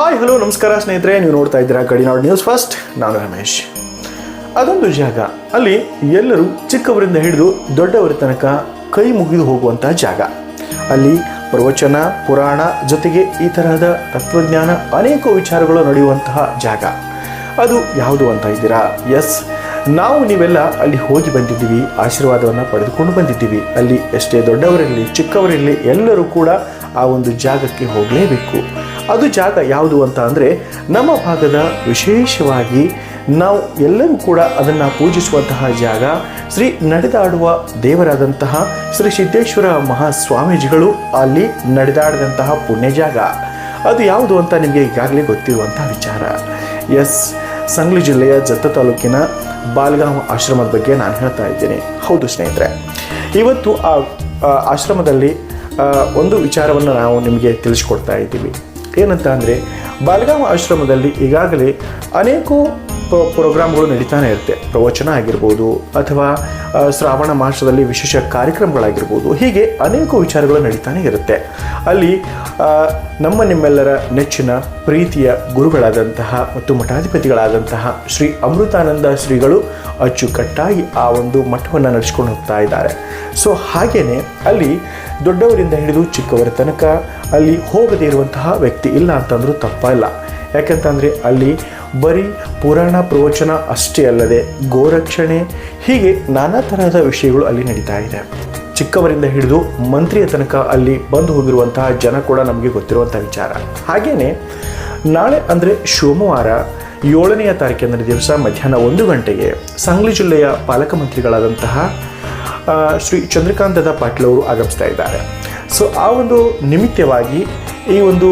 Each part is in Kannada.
ಹಾಯ್, ಹಲೋ, ನಮಸ್ಕಾರ ಸ್ನೇಹಿತರೆ. ನೀವು ನೋಡ್ತಾ ಇದ್ದೀರಾ ಗಡಿನಾಡು ನ್ಯೂಸ್ ಫಸ್ಟ್. ನಾನು ರಮೇಶ್. ಅದೊಂದು ಜಾಗ. ಅಲ್ಲಿ ಎಲ್ಲರೂ ಚಿಕ್ಕವರಿಂದ ಹಿಡಿದು ದೊಡ್ಡವರ ತನಕ ಕೈ ಮುಗಿದು ಹೋಗುವಂತಹ ಜಾಗ. ಅಲ್ಲಿ ಪ್ರವಚನ, ಪುರಾಣ ಜೊತೆಗೆ ಈ ತರಹದ ತತ್ವಜ್ಞಾನ ಅನೇಕ ವಿಚಾರಗಳು ನಡೆಯುವಂತಹ ಜಾಗ. ಅದು ಯಾವುದು ಅಂತ ಇದ್ದೀರಾ? ಎಸ್, ನಾವು ನೀವೆಲ್ಲ ಅಲ್ಲಿ ಹೋಗಿ ಬಂದಿದ್ದೀವಿ. ಆಶೀರ್ವಾದವನ್ನು ಪಡೆದುಕೊಂಡು ಬಂದಿದ್ದೀವಿ. ಅಲ್ಲಿ ಎಷ್ಟೇ ದೊಡ್ಡವರಿರಲಿ, ಚಿಕ್ಕವರಿರಲಿ ಎಲ್ಲರೂ ಕೂಡ ಆ ಒಂದು ಜಾಗಕ್ಕೆ ಹೋಗಲೇಬೇಕು. ಅದು ಜಾಗ ಯಾವುದು ಅಂತ ಅಂದರೆ ನಮ್ಮ ಭಾಗದ ವಿಶೇಷವಾಗಿ ನಾವು ಎಲ್ಲರೂ ಕೂಡ ಅದನ್ನು ಪೂಜಿಸುವಂತಹ ಜಾಗ ಶ್ರೀ ನಡೆದಾಡುವ ದೇವರಾದಂತಹ ಶ್ರೀ ಸಿದ್ದೇಶ್ವರ ಮಹಾಸ್ವಾಮೀಜಿಗಳು ಅಲ್ಲಿ ನಡೆದಾಡಿದಂತಹ ಪುಣ್ಯ ಜಾಗ. ಅದು ಯಾವುದು ಅಂತ ನಿಮಗೆ ಈಗಾಗಲೇ ಗೊತ್ತಿರುವಂತಹ ವಿಚಾರ. ಎಸ್, ಸಂಗ್ಲಿ ಜಿಲ್ಲೆಯ ಜತ್ತ ತಾಲೂಕಿನ ಬಾಲ್ಗಾಂವ್ ಆಶ್ರಮದ ಬಗ್ಗೆ ನಾನು ಹೇಳ್ತಾ ಇದ್ದೀನಿ. ಹೌದು ಸ್ನೇಹಿತರೆ, ಇವತ್ತು ಆ ಆಶ್ರಮದಲ್ಲಿ ಒಂದು ವಿಚಾರವನ್ನು ನಾವು ನಿಮಗೆ ತಿಳಿಸ್ಕೊಡ್ತಾ ಇದ್ದೀವಿ. ಏನಂತ ಅಂದರೆ ಬಾಲ್ಗಾಮ ಆಶ್ರಮದಲ್ಲಿ ಈಗಾಗಲೇ ಅನೇಕ ಪ್ರೋಗ್ರಾಮ್ಗಳು ನಡೀತಾನೆ ಇರುತ್ತೆ. ಪ್ರವಚನ ಆಗಿರ್ಬೋದು ಅಥವಾ ಶ್ರಾವಣ ಮಾಸದಲ್ಲಿ ವಿಶೇಷ ಕಾರ್ಯಕ್ರಮಗಳಾಗಿರ್ಬೋದು, ಹೀಗೆ ಅನೇಕ ವಿಚಾರಗಳು ನಡೀತಾನೆ ಇರುತ್ತೆ. ಅಲ್ಲಿ ನಮ್ಮ ನಿಮ್ಮೆಲ್ಲರ ನೆಚ್ಚಿನ ಪ್ರೀತಿಯ ಗುರುಗಳಾದಂತಹ ಮತ್ತು ಮಠಾಧಿಪತಿಗಳಾದಂತಹ ಶ್ರೀ ಅಮೃತಾನಂದ ಶ್ರೀಗಳು ಅಚ್ಚುಕಟ್ಟಾಗಿ ಆ ಒಂದು ಮಠವನ್ನು ನಡೆಸ್ಕೊಂಡು ಹೋಗ್ತಾ ಇದ್ದಾರೆ. ಸೊ, ಹಾಗೇನೆ ಅಲ್ಲಿ ದೊಡ್ಡವರಿಂದ ಹಿಡಿದು ಚಿಕ್ಕವರ ತನಕ ಅಲ್ಲಿ ಹೋಗದೇ ಇರುವಂತಹ ವ್ಯಕ್ತಿ ಇಲ್ಲ ಅಂತಂದ್ರೂ ತಪ್ಪಲ್ಲ ಯಾಕಂತಂದರೆ ಅಲ್ಲಿ ಬರೀ ಪುರಾಣ ಪ್ರವಚನ ಅಷ್ಟೇ ಅಲ್ಲದೆ ಗೋರಕ್ಷಣೆ, ಹೀಗೆ ನಾನಾ ತರಹದ ವಿಷಯಗಳು ಅಲ್ಲಿ ನಡೀತಾ ಇದೆ. ಚಿಕ್ಕವರಿಂದ ಹಿಡಿದು ಮಂತ್ರಿಯ ತನಕ ಅಲ್ಲಿ ಬಂದು ಹೋಗಿರುವಂತಹ ಜನ ಕೂಡ ನಮಗೆ ಗೊತ್ತಿರುವಂಥ ವಿಚಾರ. ಹಾಗೆಯೇ ನಾಳೆ ಅಂದರೆ ಸೋಮವಾರ ಏಳನೆಯ ತಾರೀಕಿನ ದಿವಸ ಮಧ್ಯಾಹ್ನ ಒಂದು ಗಂಟೆಗೆ ಸಂಗ್ಲಿ ಜಿಲ್ಲೆಯ ಪಾಲಕ ಮಂತ್ರಿಗಳಾದಂತಹ ಶ್ರೀ ಚಂದ್ರಕಾಂತದ ಪಾಟೀಲ್ ಅವರು ಆಗಮಿಸ್ತಾ ಇದ್ದಾರೆ. ಸೊ ಆ ಒಂದು ನಿಮಿತ್ತವಾಗಿ ಈ ಒಂದು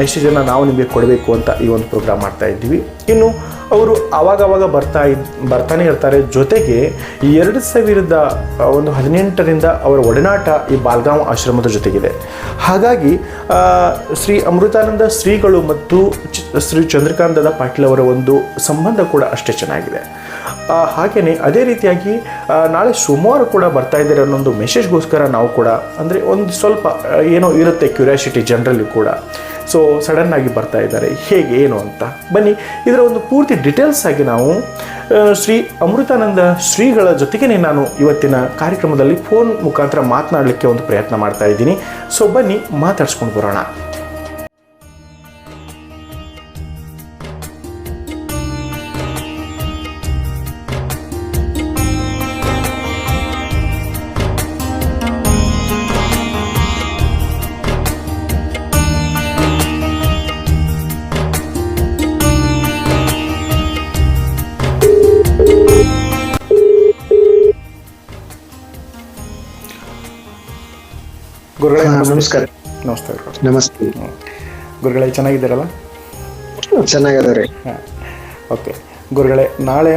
ಮೆಸೇಜನ್ನು ನಾವು ನಿಮಗೆ ಕೊಡಬೇಕು ಅಂತ ಈ ಒಂದು ಪ್ರೋಗ್ರಾಮ್ ಮಾಡ್ತಾ ಇದ್ದೀವಿ. ಇನ್ನು ಅವರು ಆವಾಗವಾಗ ಬರ್ತಾ ಇದ್, ಬರ್ತಾನೆ ಇರ್ತಾರೆ. ಜೊತೆಗೆ ಎರಡು ಸಾವಿರದ ಒಂದು ಹದಿನೆಂಟರಿಂದ ಅವರ ಒಡನಾಟ ಈ ಬಾಲ್ಗಾಂವ್ ಆಶ್ರಮದ ಜೊತೆಗಿದೆ. ಹಾಗಾಗಿ ಶ್ರೀ ಅಮೃತಾನಂದ ಶ್ರೀಗಳು ಮತ್ತು ಶ್ರೀ ಚಂದ್ರಕಾಂತದ ಪಾಟೀಲ್ ಅವರ ಒಂದು ಸಂಬಂಧ ಕೂಡ ಅಷ್ಟೇ ಚೆನ್ನಾಗಿದೆ. ಆ, ಹಾಗೇನೆ ಅದೇ ರೀತಿಯಾಗಿ ನಾಳೆ ಸುಮಾರು ಕೂಡ ಬರ್ತಾ ಇದ್ದಾರೆ ಅನ್ನೋ ಒಂದು ಮೆಸೇಜ್ಗೋಸ್ಕರ ನಾವು ಕೂಡ ಅಂದರೆ ಒಂದು ಸ್ವಲ್ಪ ಏನೋ ಇರುತ್ತೆ ಕ್ಯೂರಿಯಾಸಿಟಿ ಜನರಲ್ಲಿ ಕೂಡ. ಸೊ ಸಡನ್ ಆಗಿ ಬರ್ತಾ ಇದ್ದಾರೆ. ಹೇಗೆ ಏನು ಅಂತ. ಬನ್ನಿ ಇದರ ಒಂದು ಪೂರ್ತಿ ಡೀಟೇಲ್ಸ್ ಆಗಿ ನಾವು ಶ್ರೀ ಅಮೃತಾನಂದ ಶ್ರೀಗಳ ಜೊತೆಗೇ ನಾನು ಇವತ್ತಿನ ಕಾರ್ಯಕ್ರಮದಲ್ಲಿ ಫೋನ್ ಮುಖಾಂತರ ಮಾತನಾಡಲಿಕ್ಕೆ ಒಂದು ಪ್ರಯತ್ನ ಮಾಡ್ತಾ ಇದ್ದೀನಿ. ಸೊ ಬನ್ನಿ ಮಾತಾಡ್ಸ್ಕೊಂಡು ಬರೋಣ. ಗುರುಗಳೇ. ನಮಸ್ಕಾರ. ನಮಸ್ತೆ ಗುರುಗಳೇ. ನಮಸ್ತೆ. ಗುರುಗಳೇ ಚೆನ್ನಾಗಿದ್ದೀರಲ್ಲ? ಚೆನ್ನಾಗಿದ್ದಾರೆ ಹಾಂ. ಓಕೆ. ಗುರುಗಳೇ ನಾಳೆ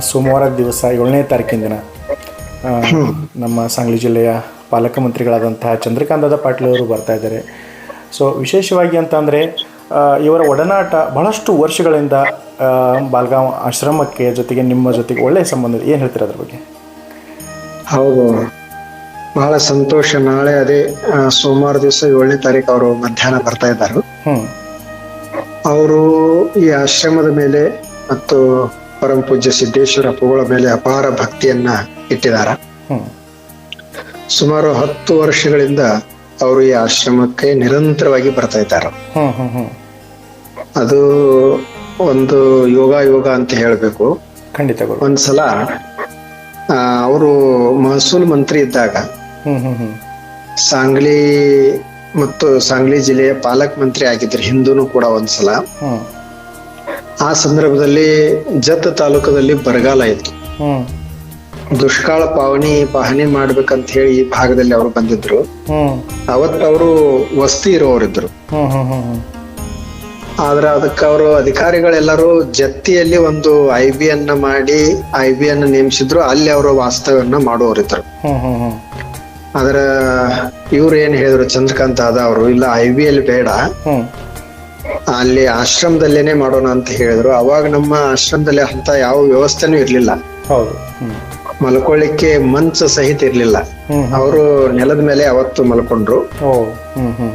ಸೋಮವಾರ ದಿವಸ ಏಳನೇ ತಾರೀಕಿನ ದಿನ ನಮ್ಮ ಸಾಂಗ್ಲಿ ಜಿಲ್ಲೆಯ ಪಾಲಕ ಮಂತ್ರಿಗಳಾದಂತಹ ಚಂದ್ರಕಾಂತದ ಪಾಟೀಲ್ ಅವರು ಬರ್ತಾ ಇದ್ದಾರೆ. ಸೊ ವಿಶೇಷವಾಗಿ ಅಂತಂದರೆ ಇವರ ಒಡನಾಟ ಬಹಳಷ್ಟು ವರ್ಷಗಳಿಂದ ಬಾಲ್ಗಾಂವ್ ಆಶ್ರಮಕ್ಕೆ ಜೊತೆಗೆ ನಿಮ್ಮ ಜೊತೆಗೆ ಒಳ್ಳೆಯ ಸಂಬಂಧ ಏನು ಹೇಳ್ತೀರ ಅದ್ರ ಬಗ್ಗೆ? ಹೌದು. ಬಹಳ ಸಂತೋಷ. ನಾಳೆ ಅದೇ ಸೋಮವಾರ ದಿವಸ ಏಳನೇ ತಾರೀಕು ಅವರು ಮಧ್ಯಾಹ್ನ ಬರ್ತಾ ಇದ್ದಾರೆ. ಅವರು ಈ ಆಶ್ರಮದ ಮೇಲೆ ಮತ್ತು ಪರಮ ಪೂಜ್ಯ ಸಿದ್ದೇಶ್ವರ ಅಪ್ಪುಗಳ ಮೇಲೆ ಅಪಾರ ಭಕ್ತಿಯನ್ನ ಇಟ್ಟಿದ್ದಾರೆ. ಸುಮಾರು ಹತ್ತು ವರ್ಷಗಳಿಂದ ಅವರು ಈ ಆಶ್ರಮಕ್ಕೆ ನಿರಂತರವಾಗಿ ಬರ್ತಾ ಇದ್ದಾರೆ. ಅದು ಒಂದು ಯೋಗ ಯೋಗ ಅಂತ ಹೇಳಬೇಕು. ಖಂಡಿತ ಒಂದ್ಸಲ ಅವರು ಮಹಸೂಲ್ ಮಂತ್ರಿ ಇದ್ದಾಗ ಸಾಂಗ್ಲಿ ಮತ್ತು ಸಾಂಗ್ಲಿ ಜಿಲ್ಲೆಯ ಪಾಲಕ್ ಮಂತ್ರಿ ಆಗಿದ್ರು ಹಿಂದೂನು ಕೂಡ ಒಂದ್ಸಲ. ಆ ಸಂದರ್ಭದಲ್ಲಿ ಜತ್ ತಾಲೂಕದಲ್ಲಿ ಬರಗಾಲ ಇತ್ತು. ದುಷ್ಕಾಳ ಪಾವನಿ ಪಾಹನಿ ಮಾಡ್ಬೇಕಂತ ಹೇಳಿ ಈ ಭಾಗದಲ್ಲಿ ಅವರು ಬಂದಿದ್ರು. ಅವತ್ತು ಅವತ್ ಅವರು ವಸ್ತಿ ಇರೋರಿದ್ರು. ಆದ್ರೆ ಅದಕ್ಕೆ ಅವರು ಅಧಿಕಾರಿಗಳೆಲ್ಲರೂ ಜತ್ತಿಯಲ್ಲಿ ಒಂದು ಐ ಬಿ ಅನ್ನ ಮಾಡಿ ಐ ಬಿ ಅನ್ನ ನೇಮಿಸಿದ್ರು ಅಲ್ಲಿ ಅವರು ವಾಸ್ತವ್ಯವನ್ನ ಹ್ಞೂ ಆದ್ರ ಇವ್ರು ಏನ್ ಹೇಳಿದ್ರು? ಚಂದ್ರಕಾಂತ್ ಆದ ಅವರು ಇಲ್ಲ ಐ ಬಿ ಎಲ್ ಬೇಡ. ಅಲ್ಲಿ ಆಶ್ರಮದಲ್ಲೇನೆ ಮಾಡೋಣ ಅಂತ ಹೇಳಿದ್ರು. ಅವಾಗ ನಮ್ಮ ಆಶ್ರಮದಲ್ಲಿ ಅಂತ ಯಾವ ವ್ಯವಸ್ಥೆನೂ ಇರ್ಲಿಲ್ಲ. ಮಲ್ಕೊಳ್ಳಿಕ್ಕೆ ಮಂಚ ಸಹಿತ ಇರ್ಲಿಲ್ಲ. ಅವರು ನೆಲದ ಮೇಲೆ ಅವತ್ತು ಮಲ್ಕೊಂಡ್ರು.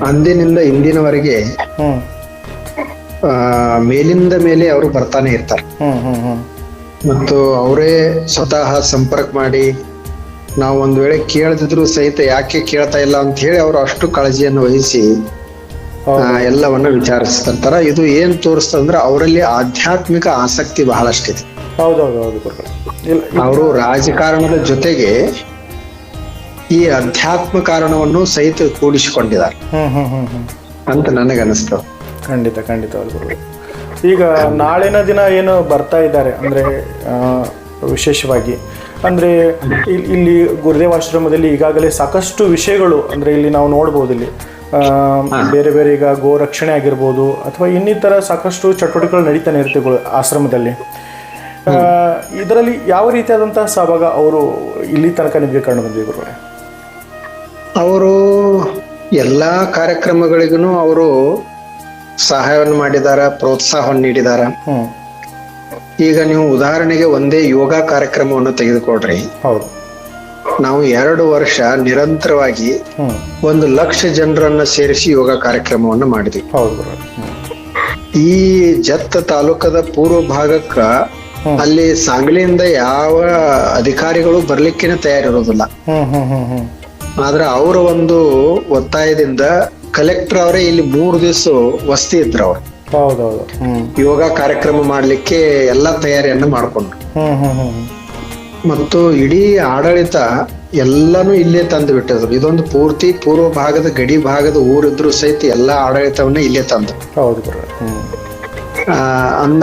ಅಂದಿನಿಂದ ಇಂದಿನವರೆಗೆ ಮೇಲಿಂದ ಮೇಲೆ ಅವರು ಬರ್ತಾನೆ ಇರ್ತಾರೆ. ಮತ್ತು ಅವರೇ ಸ್ವತಃ ಸಂಪರ್ಕ ಮಾಡಿ ನಾವು ಒಂದು ವೇಳೆ ಕೇಳದಿದ್ರು ಸಹಿತ ಯಾಕೆ ಕೇಳ್ತಾ ಇಲ್ಲ ಅಂತ ಹೇಳಿ ಅವರು ಅಷ್ಟು ಕಾಳಜಿಯನ್ನು ವಹಿಸಿ ಎಲ್ಲವನ್ನ ವಿಚಾರಿಸ್ತಿರ್ತಾರ ಇದು ಏನ್ ತೋರಿಸ್ತಂದ್ರೆ ಅವರಲ್ಲಿ ಆಧ್ಯಾತ್ಮಿಕ ಆಸಕ್ತಿ ಬಹಳಷ್ಟಿದೆ. ಅವರು ರಾಜಕಾರಣದ ಜೊತೆಗೆ ಈ ಅಧ್ಯಾತ್ಮ ಕಾರಣವನ್ನು ಸಹಿತ ಕೂಡಿಸಿಕೊಂಡಿದ್ದಾರೆ ಅಂತ ನನಗನ್ನಿಸ್ತದೆ ಖಂಡಿತ ಖಂಡಿತ ಹೌದು ಈಗ ನಾಳಿನ ದಿನ ಏನು ಬರ್ತಾ ಇದ್ದಾರೆ ಅಂದ್ರೆ ವಿಶೇಷವಾಗಿ ಅಂದರೆ ಇಲ್ಲಿ ಗುರುದೇವ ಆಶ್ರಮದಲ್ಲಿ ಈಗಾಗಲೇ ಸಾಕಷ್ಟು ವಿಷಯಗಳು ಅಂದರೆ ಇಲ್ಲಿ ನಾವು ನೋಡ್ಬೋದು ಇಲ್ಲಿ. ಆ, ಬೇರೆ ಬೇರೆ ಈಗ ಗೋ ರಕ್ಷಣೆ ಆಗಿರ್ಬೋದು ಅಥವಾ ಇನ್ನಿತರ ಸಾಕಷ್ಟು ಚಟುವಟಿಕೆಗಳು ನಡೀತಾನೆ ಇರುತ್ತೆ ಆಶ್ರಮದಲ್ಲಿ. ಆ, ಇದರಲ್ಲಿ ಯಾವ ರೀತಿಯಾದಂತಹ ಸಹಭಾಗ ಅವರು ಇಲ್ಲಿ ತನಕ ನಿಮಗೆ ಕಂಡು ಬಂದಿದೆ ಗುರುಗಳೇ? ಅವರು ಎಲ್ಲಾ ಕಾರ್ಯಕ್ರಮಗಳಿಗೂ ಅವರು ಸಹಾಯವನ್ನು ಮಾಡಿದಾರ ಪ್ರೋತ್ಸಾಹವನ್ನು ನೀಡಿದಾರ. ಹ್ಮ್. ಈಗ ನೀವು ಉದಾಹರಣೆಗೆ ಒಂದೇ ಯೋಗ ಕಾರ್ಯಕ್ರಮವನ್ನು ತೆಗೆದುಕೊಡ್ರಿ. ಹೌದು. ನಾವು ಎರಡು ವರ್ಷ ನಿರಂತರವಾಗಿ ಒಂದು ಲಕ್ಷ ಜನರನ್ನ ಸೇರಿಸಿ ಯೋಗ ಕಾರ್ಯಕ್ರಮವನ್ನು ಮಾಡಿದ್ವಿ. ಈ ಜತ್ತ ತಾಲೂಕದ ಪೂರ್ವ ಭಾಗಕ್ಕ ಅಲ್ಲಿ ಸಾಂಗ್ಲಿಯಿಂದ ಯಾವ ಅಧಿಕಾರಿಗಳು ಬರ್ಲಿಕ್ಕೇನೆ ತಯಾರಿರೋದಿಲ್ಲ. ಆದ್ರೆ ಅವರ ಒಂದು ಒತ್ತಾಯದಿಂದ ಕಲೆಕ್ಟರ್ ಅವರೇ ಇಲ್ಲಿ ಮೂರು ದಿವಸ ವಸ್ತಿ ಇದ್ರು ಅವ್ರು. ಹೌದೌದು. ಯೋಗ ಕಾರ್ಯಕ್ರಮ ಮಾಡ್ಲಿಕ್ಕೆ ಎಲ್ಲ ತಯಾರಿಯನ್ನ ಮಾಡ್ಕೊಂಡ್ರು. ಹ್ಮ್ ಹ್ಮ್ ಹ್ಮ್. ಹ್ಮ್ ಮತ್ತು ಇಡೀ ಆಡಳಿತ ಎಲ್ಲಾನು ಇಲ್ಲೇ ತಂದು ಬಿಟ್ಟಿದ್ರು. ಇದೊಂದು ಪೂರ್ತಿ ಪೂರ್ವ ಭಾಗದ ಗಡಿ ಭಾಗದ ಊರಿದ್ರು ಸಹಿತ ಎಲ್ಲಾ ಆಡಳಿತವನ್ನ ಇಲ್ಲೇ ತಂದು ಹೌದು ಹ್ಮ್.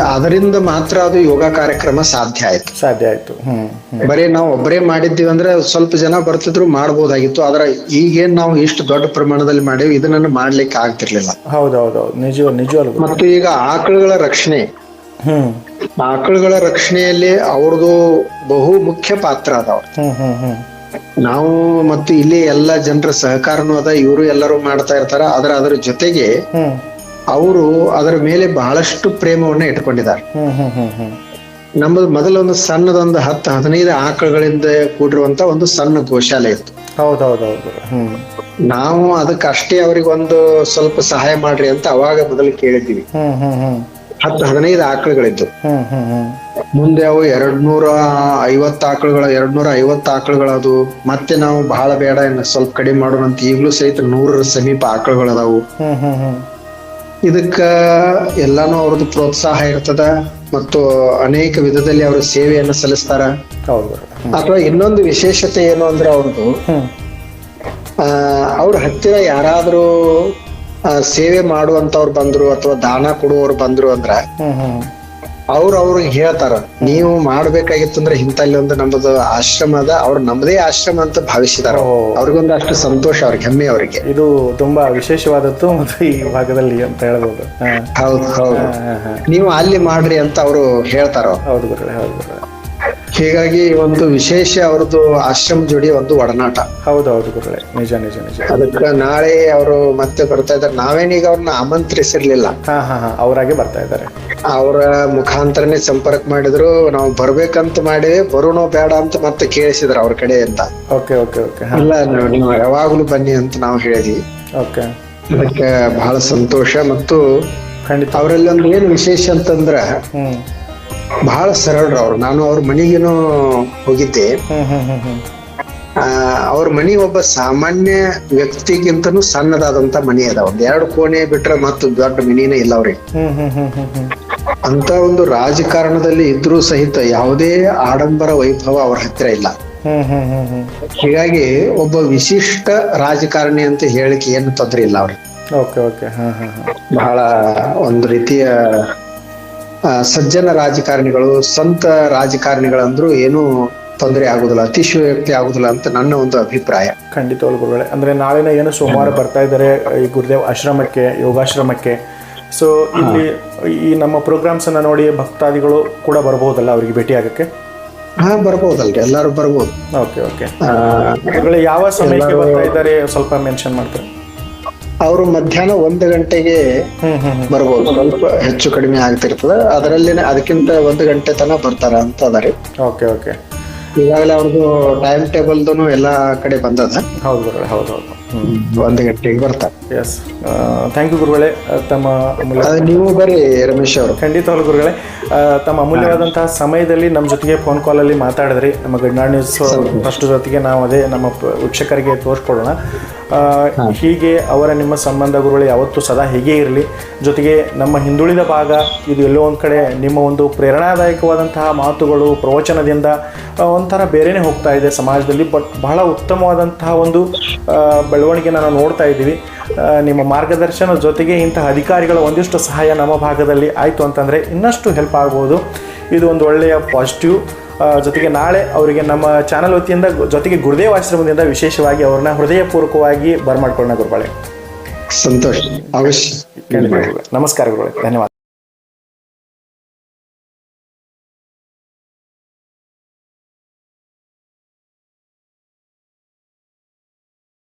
ಅದರಿಂದ ಮಾತ್ರ ಅದು ಯೋಗ ಕಾರ್ಯಕ್ರಮ ಸಾಧ್ಯ ಆಯ್ತು. ಸಾಧ್ಯ ಆಯ್ತು. ಬರೀ ನಾವು ಒಬ್ಬರೇ ಮಾಡಿದ್ದೀವಿ ಅಂದ್ರೆ ಸ್ವಲ್ಪ ಜನ ಬರ್ತಿದ್ರು ಮಾಡಬಹುದಾಗಿತ್ತು ಆದ್ರೆ ಈಗೇನ್ ನಾವು ಇಷ್ಟು ದೊಡ್ಡ ಪ್ರಮಾಣದಲ್ಲಿ ಮಾಡೇವಿ ಇದನ್ನ ಮಾಡ್ಲಿಕ್ಕೆ ಆಗ್ತಿರ್ಲಿಲ್ಲ. ಹೌದೌದು ನಿಜ. ಮತ್ತು ಈಗ ಆಕಳುಗಳ ರಕ್ಷಣೆ. ಹ್ಮ್. ಆಕಳುಗಳ ರಕ್ಷಣೆಯಲ್ಲಿ ಅವ್ರದ್ದು ಬಹು ಮುಖ್ಯ ಪಾತ್ರ ಅದಾವ ನಾವು ಮತ್ತು ಇಲ್ಲಿ ಎಲ್ಲ ಜನರ ಸಹಕಾರನೂ ಅದ ಇವರು ಎಲ್ಲರೂ ಮಾಡ್ತಾ ಇರ್ತಾರ. ಆದ್ರೆ ಅದರ ಜೊತೆಗೆ ಅವರು ಅದರ ಮೇಲೆ ಬಹಳಷ್ಟು ಪ್ರೇಮವನ್ನ ಇಟ್ಕೊಂಡಿದ್ದಾರೆ ನಮ್ಮದು ಮೊದಲೊಂದು ಸಣ್ಣದೊಂದು ಹತ್ತು ಹದಿನೈದು ಆಕಳುಗಳಿಂದ ಕೂಡಿರುವಂತ ಒಂದು ಸಣ್ಣ ಗೋಶಾಲೆ ಇತ್ತು. ಹೌದೌದೌದು. ನಾವು ಅದಕ್ಕೆ ಅಷ್ಟೇ ಅವ್ರಿಗೆ ಒಂದು ಸ್ವಲ್ಪ ಸಹಾಯ ಮಾಡ್ರಿ ಅಂತ ಅವಾಗ ಮೊದಲು ಕೇಳಿದ್ವಿ ಹತ್ತು ಹದಿನೈದು ಆಕಳುಗಳಿದ್ದು. ಹ್ಮ್ ಹ್ಮ್ ಹ್ಮ್. ಮುಂದೆ ಅವು ಎರಡ್ ನೂರ ಐವತ್ತು ಆಕಳುಗಳ ಎರಡ್ ನೂರ ಐವತ್ತು ಆಕಳುಗಳದು. ಮತ್ತೆ ನಾವು ಬಹಳ ಬೇಡ ಸ್ವಲ್ಪ ಕಡಿಮೆ ಮಾಡೋಣ ಅಂತ ಈಗಲೂ ಸಹಿತ ನೂರರ ಸಮೀಪ ಆಕಳುಗಳದಾವು. ಇದಕ್ಕ ಎಲ್ಲಾನು ಅವ್ರದ್ದು ಪ್ರೋತ್ಸಾಹ ಇರ್ತದ ಮತ್ತು ಅನೇಕ ವಿಧದಲ್ಲಿ ಅವರು ಸೇವೆಯನ್ನು ಸಲ್ಲಿಸ್ತಾರ. ಅಥವಾ ಇನ್ನೊಂದು ವಿಶೇಷತೆ ಏನು ಅಂದ್ರೆ ಅವ್ರದ್ದು ಆ ಅವ್ರ ಹತ್ತಿರ ಯಾರಾದ್ರೂ ಸೇವೆ ಮಾಡುವಂತವ್ರು ಬಂದ್ರು ಅಥವಾ ದಾನ ಕೊಡುವವ್ರು ಬಂದ್ರು ಅಂದ್ರ ಅವ್ರು ಅವ್ರಿಗೆ ಹೇಳ್ತಾರ ನೀವು ಮಾಡ್ಬೇಕಾಗಿತ್ತು ಅಂದ್ರೆ ಇಂತಲ್ಲಿ ಒಂದು ನಮ್ದು ಆಶ್ರಮ ಅದ ಅವ್ರ ನಮ್ದೇ ಆಶ್ರಮ ಅಂತ ಭಾವಿಸಿದಾರ. ಅವ್ರಿಗೊಂದು ಅಷ್ಟು ಸಂತೋಷ ಅವ್ರಿಗೆ ಹೆಮ್ಮೆ ಅವ್ರಿಗೆ. ಇದು ತುಂಬಾ ವಿಶೇಷವಾದದ್ದು ಮತ್ತು ಈ ಭಾಗದಲ್ಲಿ ಅಂತ ಹೇಳ್ಬೋದು. ಹೌದು ಹೌದು. ನೀವು ಅಲ್ಲಿ ಮಾಡ್ರಿ ಅಂತ ಅವರು ಹೇಳ್ತಾರ ಹೌದು ಹೌದು ಹೀಗಾಗಿ ಒಂದು ವಿಶೇಷ ಅವ್ರದ್ದು ಆಶ್ರಮ ಜೋಡಿ ಒಂದು ಒಡನಾಟ. ಹೌದು ಹೌದು ಗುರುಗಳೇ ನಿಜ ನಿಜ ನಿಜ. ಅದಕ್ಕ ನಾಳೆ ಅವರು ಮತ್ತೆ ಬರ್ತಾ ಇದ್ದಾರೆ. ನಾವೇನೀಗ ಅವ್ರನ್ನ ಆಮಂತ್ರಿಸಿರ್ಲಿಲ್ಲ. ಹಾ ಹಾ ಹಾ ಅವರಾಗೆ ಬರ್ತಾ ಇದ್ದಾರೆ. ಅವರ ಮುಖಾಂತರನೇ ಸಂಪರ್ಕ ಮಾಡಿದ್ರು. ನಾವು ಬರ್ಬೇಕಂತ ಮಾಡಿ ಬರೋಣ ಬೇಡ ಅಂತ ಮತ್ತೆ ಕೇಳಿಸಿದ್ರು ಅವ್ರ ಕಡೆಯಿಂದ ಓಕೆ ಓಕೆ ಓಕೆ ಇಲ್ಲ ನೀವು- ಯಾವಾಗ್ಲೂ ಬನ್ನಿ ಅಂತ ನಾವು ಹೇಳಿದ್ವಿ. ಓಕೆ. ಅದಕ್ಕೆ ಬಹಳ ಸಂತೋಷ. ಮತ್ತು ಅವರಲ್ಲಿ ಒಂದು ಏನು ವಿಶೇಷ ಅಂತಂದ್ರ ಬಹಳ ಸರಳ ಅವ್ರು. ನಾನು ಅವ್ರ ಮನೆಗೇನು ಹೋಗಿದ್ದೆ. ಅವ್ರ ಮನಿ ಒಬ್ಬ ಸಾಮಾನ್ಯ ವ್ಯಕ್ತಿಗಿಂತನೂ ಸಣ್ಣದಾದಂತ ಮನಿ ಅದ. ಒಂದ್ ಎರಡು ಕೋಣೆ ಬಿಟ್ರೆ ಮತ್ತು ದೊಡ್ಡ ಮನಿನೇ ಇಲ್ಲ ಅವ್ರಿ ಅಂತ ಒಂದು ರಾಜಕಾರಣದಲ್ಲಿ ಇದ್ರೂ ಸಹಿತ ಯಾವುದೇ ಆಡಂಬರ ವೈಭವ ಅವ್ರ ಹತ್ತಿರ ಇಲ್ಲ. ಹೀಗಾಗಿ ಒಬ್ಬ ವಿಶಿಷ್ಟ ರಾಜಕಾರಣಿ ಅಂತ ಹೇಳಿಕೆ ಏನು ತೊಂದ್ರೆ ಇಲ್ಲ ಅವ್ರಿ ಬಹಳ ಒಂದು ರೀತಿಯ ಸಜ್ಜನ ರಾಜಕಾರಣಿಗಳು ಸಂತ ರಾಜಕಾರಣಿಗಳಂದ್ರು ಏನು ತೊಂದರೆ ಆಗುದಿಲ್ಲ ಅತಿಶಯೋಕ್ತಿ ಆಗುದಿಲ್ಲ ಅಂತ ನನ್ನ ಒಂದು ಅಭಿಪ್ರಾಯ. ಖಂಡಿತ ಅಂದ್ರೆ ನಾಳೆನ ಏನು ಸೋಮವಾರ ಬರ್ತಾ ಇದ್ದಾರೆ ಈ ಗುರುದೇವ್ ಆಶ್ರಮಕ್ಕೆ ಯೋಗಾಶ್ರಮಕ್ಕೆ. ಸೊ ಇಲ್ಲಿ ಈ ನಮ್ಮ ಪ್ರೋಗ್ರಾಮ್ಸ್ ಅನ್ನ ನೋಡಿ ಭಕ್ತಾದಿಗಳು ಕೂಡ ಬರಬಹುದಲ್ಲ ಅವರಿಗೆ ಭೇಟಿ ಆಗಕ್ಕೆ? ಹಾ ಬರ್ಬೋದಲ್ರಿ ಎಲ್ಲಾರು ಬರ್ಬೋದು. ಓಕೆ ಓಕೆ ಯಾವ ಸಮಯಕ್ಕೆ ಬರ್ತಾ ಇದ್ದಾರೆ ಸ್ವಲ್ಪ ಮೆನ್ಷನ್ ಮಾಡ್ತಾರೆ? ಅವರು ಮಧ್ಯಾಹ್ನ ಒಂದು ಗಂಟೆಗೆ ಬರ್ಬೋದು. ಸ್ವಲ್ಪ ಹೆಚ್ಚು ಕಡಿಮೆ ಆಗ್ತಿರ್ತದೆ. ಅದರಲ್ಲಿ ಅದಕ್ಕಿಂತ ಒಂದು ಗಂಟೆ ತನಕ ಬರ್ತಾರ ಅಂತ ಅದಾರಿ ಓಕೆ ಓಕೆ. ಈಗಾಗಲೇ ಅವ್ರದ್ದು ಟೈಮ್ ಟೇಬಲ್ದು ಎಲ್ಲ ಕಡೆ ಬಂದದ. ಹೌದು ಹೌದು ಹೌದು. ಒಂದು ಗಂಟೆಗೆ ಬರ್ತಾರೆ. ಎಸ್ ಥ್ಯಾಂಕ್ ಯು ಗುರುಗಳೇ. ತಮ್ಮ ನೀವು ಬರೀ ರಮೇಶ್ ಅವರು. ಖಂಡಿತವಾಗ್ಲು ಗುರುಗಳೇ. ತಮ್ಮ ಅಮೂಲ್ಯವಾದಂತಹ ಸಮಯದಲ್ಲಿ ನಮ್ಮ ಜೊತೆಗೆ ಫೋನ್ ಕಾಲಲ್ಲಿ ಮಾತಾಡಿದ್ರಿ. ನಮ್ಮ ಗಡ್ನಾಡ್ ನ್ಯೂಸ್ ಫಸ್ಟ್ ಜೊತೆಗೆ ನಾವು ಅದೇ ನಮ್ಮ ವೀಕ್ಷಕರಿಗೆ ತೋರಿಸ್ಕೊಡೋಣ. ಹೀಗೆ ಅವರ ನಿಮ್ಮ ಸಂಬಂಧ ಗುರುಗಳು ಯಾವತ್ತೂ ಸದಾ ಹೀಗೆ ಇರಲಿ. ಜೊತೆಗೆ ನಮ್ಮ ಹಿಂದುಳಿದ ಭಾಗ ಇದು ಎಲ್ಲೋ ಒಂದು ಕಡೆ ನಿಮ್ಮ ಒಂದು ಪ್ರೇರಣಾದಾಯಕವಾದಂತಹ ಮಾತುಗಳು ಪ್ರವಚನದಿಂದ ಒಂಥರ ಬೇರೆನೇ ಹೋಗ್ತಾ ಇದೆ ಸಮಾಜದಲ್ಲಿ. ಬಟ್ ಬಹಳ ಉತ್ತಮವಾದಂತಹ ಒಂದು ಆ, ಬೆಳವಣಿಗೆ ನಾವು ನೋಡ್ತಾ ಇದ್ದೀವಿ. ನಿಮ್ಮ ಮಾರ್ಗದರ್ಶನ ಜೊತೆಗೆ ಇಂತಹ ಅಧಿಕಾರಿಗಳ ಒಂದಿಷ್ಟು ಸಹಾಯ ನಮ್ಮ ಭಾಗದಲ್ಲಿ ಆಯಿತು ಅಂತಂದರೆ ಇನ್ನಷ್ಟು ಹೆಲ್ಪ್ ಆಗ್ಬೋದು. ಇದು ಒಂದು ಒಳ್ಳೆಯ ಪಾಸಿಟಿವ್ ಜೊತೆಗೆ ನಾಳೆ ಅವರಿಗೆ ನಮ್ಮ ಚಾನಲ್ ವತಿಯಿಂದ ಜೊತೆಗೆ ಗುರುದೇವ ಆಶ್ರಮದಿಂದ ವಿಶೇಷವಾಗಿ ಅವ್ರನ್ನ ಹೃದಯಪೂರ್ವಕವಾಗಿ ಬರಮಾಡ್ಕೊಳ್ಳೋಣ ಗುರುಬಾಳೆ ಸಂತೋಷ ಅವಶ್ಯ ನಮಸ್ಕಾರ ಗುರುಗಳೇ. ಧನ್ಯವಾದ.